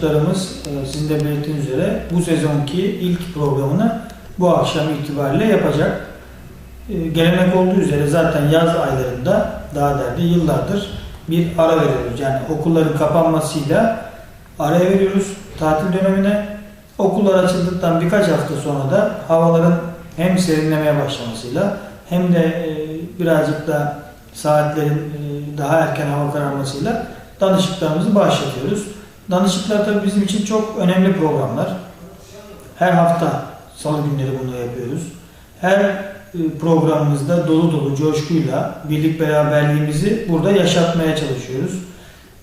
Çocuklarımız e, sizin de belirttiğiniz üzere bu sezonki ilk programını bu akşam itibariyle yapacak. E, Gelenek olduğu üzere zaten yaz aylarında daha derdi yıllardır bir ara veriyoruz. Yani okulların kapanmasıyla araya veriyoruz tatil dönemine. Okullar açıldıktan birkaç hafta sonra da havaların hem serinlemeye başlamasıyla hem de e, birazcık da saatlerin daha erken hava kararmasıyla danışıklarımızı başlatıyoruz. Danışıklar tabii bizim için çok önemli programlar. Her hafta salı günleri bunu yapıyoruz. Her e, programımızda dolu dolu coşkuyla birlik beraberliğimizi burada yaşatmaya çalışıyoruz.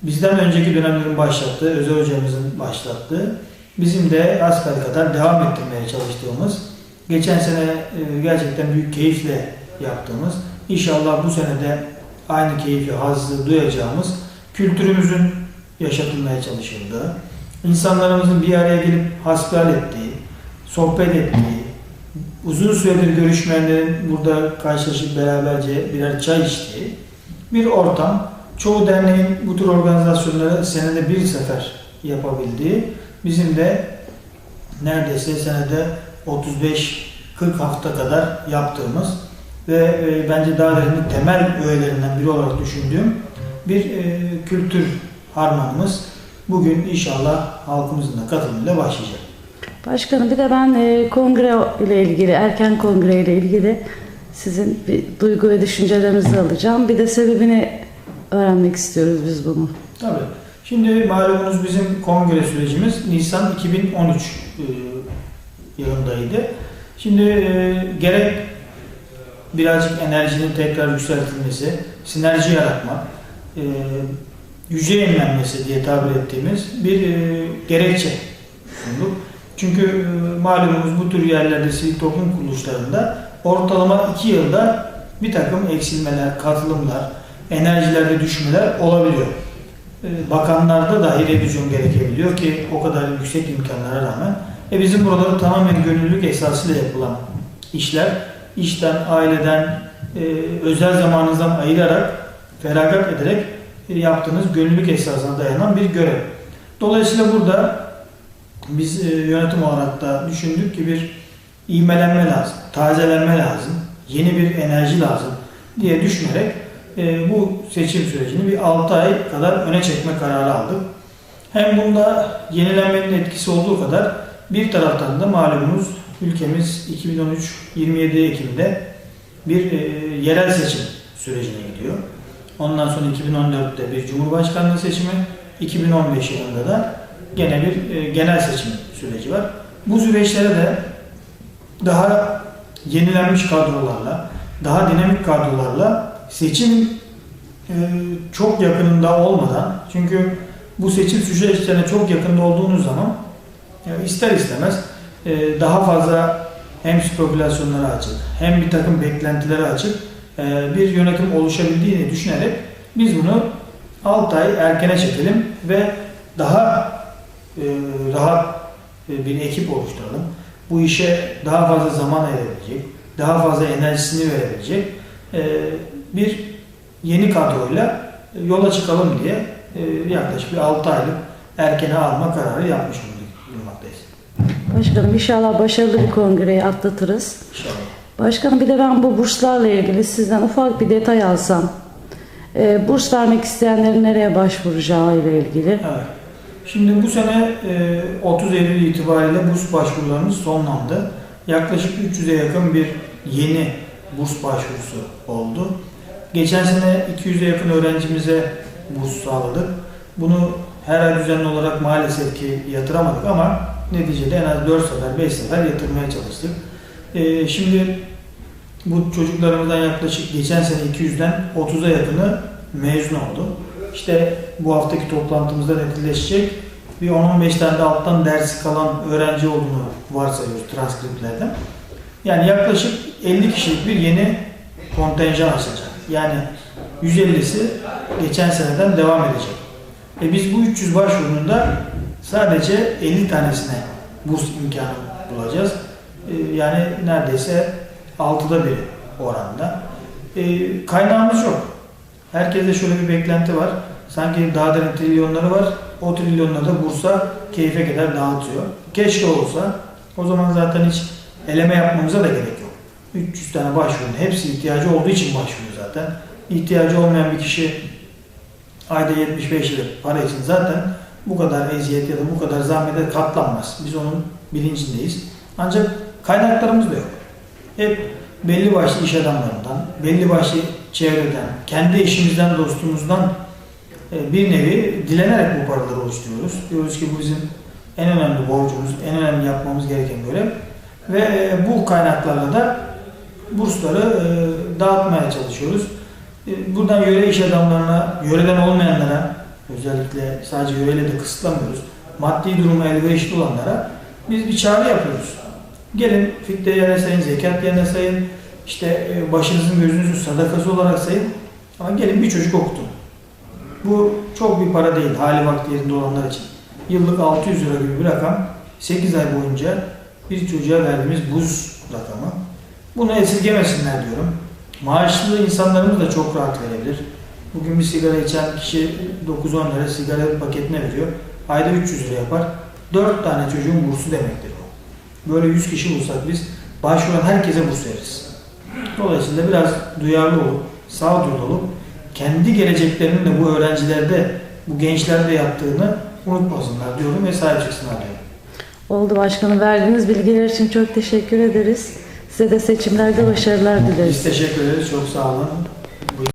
Bizden önceki dönemlerin başlattığı, Özel hocamızın başlattığı, bizim de asgari kadar devam ettirmeye çalıştığımız, geçen sene e, gerçekten büyük keyifle yaptığımız, inşallah bu sene de aynı keyfi, hazzı duyacağımız kültürümüzün yaşatılmaya çalışıldığı, insanlarımızın bir araya gelip hasbihal ettiği, sohbet ettiği, uzun süredir görüşmeyenlerin burada karşılaşıp beraberce birer çay içtiği bir ortam. Çoğu derneğin bu tür organizasyonları senede bir sefer yapabildiği, bizim de neredeyse senede 35-40 hafta kadar yaptığımız ve e, bence Dağları'nın temel öğelerinden biri olarak düşündüğüm bir e, kültür harmanımız bugün inşallah halkımızın da katılımıyla başlayacak. Başkanım bir de ben e, kongre ile ilgili, erken kongre ile ilgili sizin bir duygu ve düşüncelerinizi alacağım. Bir de sebebini öğrenmek istiyoruz biz bunu. Tabii. Şimdi malumunuz bizim kongre sürecimiz Nisan 2013 e, yılındaydı. Şimdi e, gerek birazcık enerjinin tekrar yükseltilmesi, sinerji yaratmak, e, yüce yenilenmesi diye tabir ettiğimiz bir e, gerekçe sunduk. Çünkü e, bu tür yerlerde sivil toplum kuruluşlarında ortalama 2 yılda bir takım eksilmeler, katılımlar, enerjilerde düşmeler olabiliyor. E, Bakanlarda dahi revizyon gerekebiliyor ki o kadar yüksek imkanlara rağmen. E bizim buraları tamamen gönüllülük esasıyla yapılan işler, işten, aileden, e, özel zamanınızdan ayırarak, feragat ederek yaptığınız gönüllülük esasına dayanan bir görev. Dolayısıyla burada biz e, yönetim olarak da düşündük ki bir ivmelenme lazım, tazelenme lazım, yeni bir enerji lazım diye düşünerek e, bu seçim sürecini bir 6 ay kadar öne çekme kararı aldık. Hem bunda yenilenmenin etkisi olduğu kadar bir taraftan da malumunuz ülkemiz 2013-27 Ekim'de bir e, yerel seçim sürecine gidiyor. Ondan sonra 2014'te bir Cumhurbaşkanlığı seçimi, 2015 yılında da gene bir e, genel seçim süreci var. Bu süreçlere de daha yenilenmiş kadrolarla, daha dinamik kadrolarla seçim e, çok yakınında olmadan, çünkü bu seçim süreçlerine çok yakında olduğunuz zaman yani ister istemez e, daha fazla hem spekülasyonlara açık, hem bir takım beklentilere açık e, bir yönetim oluşabildiğini düşünerek biz bunu 6 ay erkene çekelim ve daha e, rahat e, bir ekip oluşturalım. Bu işe daha fazla zaman ayırabilecek, daha fazla enerjisini verebilecek e, bir yeni kadroyla yola çıkalım diye e, yaklaşık bir 6 aylık erkene alma kararı yapmış bulunmaktayız. Başkanım inşallah başarılı bir kongreyi atlatırız. İnşallah. Başkanım bir de ben bu burslarla ilgili sizden ufak bir detay alsam. E, burs vermek isteyenlerin nereye başvuracağı ile ilgili. Evet. Şimdi bu sene e, 30 Eylül itibariyle burs başvurularımız sonlandı. Yaklaşık 300'e yakın bir yeni burs başvurusu oldu. Geçen sene 200'e yakın öğrencimize burs sağladık. Bunu her ay düzenli olarak maalesef ki yatıramadık ama neticede en az 4 sefer 5 sefer yatırmaya çalıştık. E, şimdi bu çocuklarımızdan yaklaşık geçen sene 200'den 30'a yakını mezun oldu. İşte bu haftaki toplantımızda netleşecek bir 10-15 tane de alttan dersi kalan öğrenci olduğunu varsayıyoruz transkriptlerden. Yani yaklaşık 50 kişilik bir yeni kontenjan açacak. Yani 150'si geçen seneden devam edecek. E biz bu 300 başvurunun da sadece 50 tanesine burs imkanı bulacağız. E yani neredeyse 6'da biri oranda. E, kaynağımız yok. Herkeste şöyle bir beklenti var. Sanki daha trilyonları var. o trilyonla da Bursa keyfe kadar dağıtıyor. Keşke olsa. O zaman zaten hiç eleme yapmamıza da gerek yok. 300 tane başvurun hepsi ihtiyacı olduğu için başvuruyor zaten. İhtiyacı olmayan bir kişi ayda 75 lira para için zaten bu kadar eziyet ya da bu kadar zahmete katlanmaz. Biz onun bilincindeyiz. Ancak kaynaklarımız da yok. Hep belli başlı iş adamlarından, belli başlı çevreden, kendi eşimizden, dostumuzdan e, bir nevi dilenerek bu paraları oluşturuyoruz. Diyoruz ki bu bizim en önemli borcumuz, en önemli yapmamız gereken görev. Ve e, bu kaynaklarla da bursları e, dağıtmaya çalışıyoruz. Buradan yöre iş adamlarına, yöreden olmayanlara, özellikle sadece yöreyle de kısıtlamıyoruz. Maddi durumu elverişli olanlara biz bir çağrı yapıyoruz. Gelin fitte yerine sayın, zekat yerine sayın, işte e, başınızın gözünüzün sadakası olarak sayın. Ama gelin bir çocuk okutun. Bu çok bir para değil hali vakti yerinde olanlar için. Yıllık 600 lira gibi bir rakam 8 ay boyunca bir çocuğa verdiğimiz buz rakamı. Bunu esirgemesinler diyorum. Maaşlı insanlarımız da çok rahat verebilir. Bugün bir sigara içen kişi 9-10 lira sigara paketine veriyor. Ayda 300 lira yapar. 4 tane çocuğun bursu demektir bu. Böyle 100 kişi bulsak biz başvuran herkese burs veririz. Dolayısıyla biraz duyarlı olup, sağduyulu olup kendi geleceklerinin de bu öğrencilerde, bu gençlerde yattığını unutmasınlar diyorum ve sahip çıksınlar diyorum. Oldu başkanım. Verdiğiniz bilgiler için çok teşekkür ederiz. Size de seçimlerde başarılar dileriz. Biz teşekkür ederiz. Çok sağ olun.